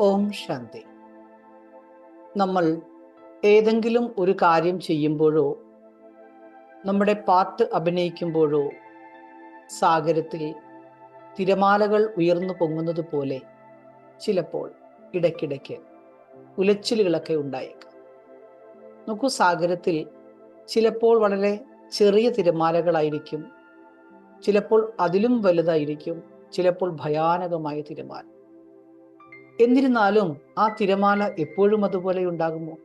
ഓം ശാന്തി. നമ്മൾ ഏതെങ്കിലും ഒരു കാര്യം ചെയ്യുമ്പോഴോ നമ്മുടെ പാട്ട് അഭിനയിക്കുമ്പോഴോ സാഗരത്തിൽ തിരമാലകൾ ഉയർന്നു പൊങ്ങുന്നത് പോലെ ചിലപ്പോൾ ഇടയ്ക്കിടയ്ക്ക് ഉലച്ചിലുകളൊക്കെ ഉണ്ടായേക്കാം. നോക്കൂ സാഗരത്തിൽ ചിലപ്പോൾ വളരെ ചെറിയ തിരമാലകളായിരിക്കും ചിലപ്പോൾ അതിലും വലുതായിരിക്കും ചിലപ്പോൾ ഭയാനകമായ തിരമാല. എന്നിരുന്നാലും ആ തിരമാല എപ്പോഴും അതുപോലെ ഉണ്ടാകുമോ?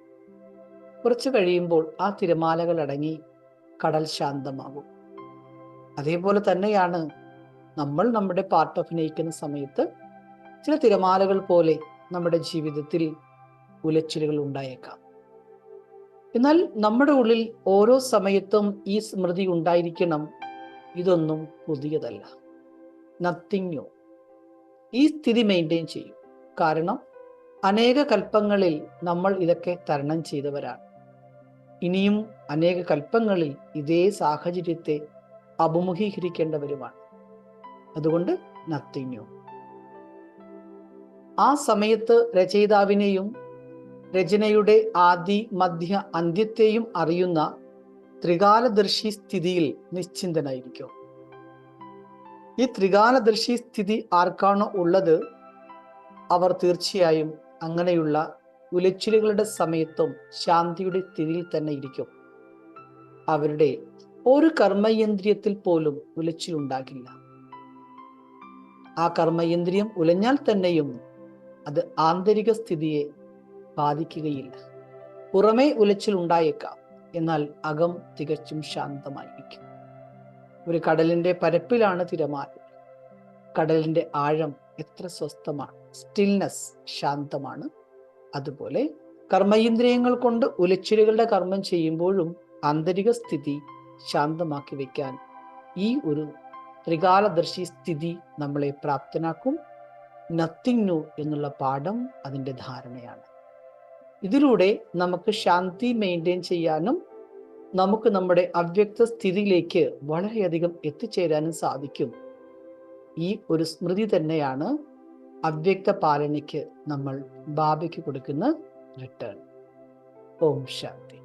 കുറച്ചു കഴിയുമ്പോൾ ആ തിരമാലകൾ അടങ്ങി കടൽ ശാന്തമാകും. അതേപോലെ തന്നെയാണ് നമ്മൾ നമ്മുടെ പാർട്ട് അഭിനയിക്കുന്ന സമയത്ത് ചില തിരമാലകൾ പോലെ നമ്മുടെ ജീവിതത്തിൽ ഉലച്ചിലുകൾ ഉണ്ടായേക്കാം. എന്നാൽ നമ്മുടെ ഉള്ളിൽ ഓരോ സമയത്തും ഈ സ്മൃതി ഉണ്ടായിരിക്കണം. ഇതൊന്നും പുതിയതല്ല. നത്തിങ് ന്യൂ ഈ സ്ഥിതി മെയിന്റെയിൻ ചെയ്യും. കാരണം അനേക കൽപ്പങ്ങളിൽ നമ്മൾ ഇതൊക്കെ തരണം ചെയ്തവരാണ്. ഇനിയും അനേക കൽപ്പങ്ങളിൽ ഇതേ സാഹചര്യത്തെ അഭിമുഖീകരിക്കേണ്ടവരുമാണ്. അതുകൊണ്ട് നത്തിങ് ആ സമയത്ത് രചയിതാവിനെയും രചനയുടെ ആദി മധ്യ അന്ത്യത്തെയും അറിയുന്ന ത്രികാലദർശി സ്ഥിതിയിൽ നിശ്ചിന്തനായിരിക്കും. ഈ ത്രികാലദർശി സ്ഥിതി ആർക്കാണോ ഉള്ളത്? അവർ തീർച്ചയായും അങ്ങനെയുള്ള ഉലച്ചിലുകളുടെ സമയത്തും ശാന്തിയുടെ സ്ഥിതിയിൽ തന്നെ ഇരിക്കും. അവരുടെ ഒരു കർമ്മയന്ത്രിയത്തിൽ പോലും ഉലച്ചിലുണ്ടാകില്ല. ആ കർമ്മയന്ത്രിയം ഉലഞ്ഞാൽ തന്നെയും അത് ആന്തരിക സ്ഥിതിയെ ബാധിക്കുകയില്ല. പുറമേ ഉലച്ചിൽ ഉണ്ടായേക്കാം എന്നാൽ അകം തികച്ചും ശാന്തമായിരിക്കും. ഒരു കടലിന്റെ പരപ്പിലാണ് തിരമാല. കടലിന്റെ ആഴം എത്ര സ്വസ്ഥമാണ് സ്റ്റിൽനെസ് ശാന്തമാണ്. അതുപോലെ കർമ്മേന്ദ്രിയങ്ങൾ കൊണ്ട് ഉലച്ചിലുകളുടെ കർമ്മം ചെയ്യുമ്പോഴും ആന്തരിക സ്ഥിതി ശാന്തമാക്കി വെക്കാൻ ഈ ഒരു ത്രികാലദർശി സ്ഥിതി നമ്മളെ പ്രാപ്തനാക്കും. നത്തിങ് ന്യൂ എന്നുള്ള പാഠം അതിന്റെ ധാരണയാണ്. ഇതിലൂടെ നമുക്ക് ശാന്തി മെയിന്റെയിൻ ചെയ്യാനും നമുക്ക് നമ്മുടെ അവ്യക്ത സ്ഥിതിയിലേക്ക് വളരെയധികം എത്തിച്ചേരാനും സാധിക്കും. ഈ ഒരു സ്മൃതി തന്നെയാണ് അവ്യക്ത പാലനയ്ക്ക് നമ്മൾ ബാബയ്ക്ക് കൊടുക്കുന്ന റിട്ടേൺ ഓം ശാന്തി.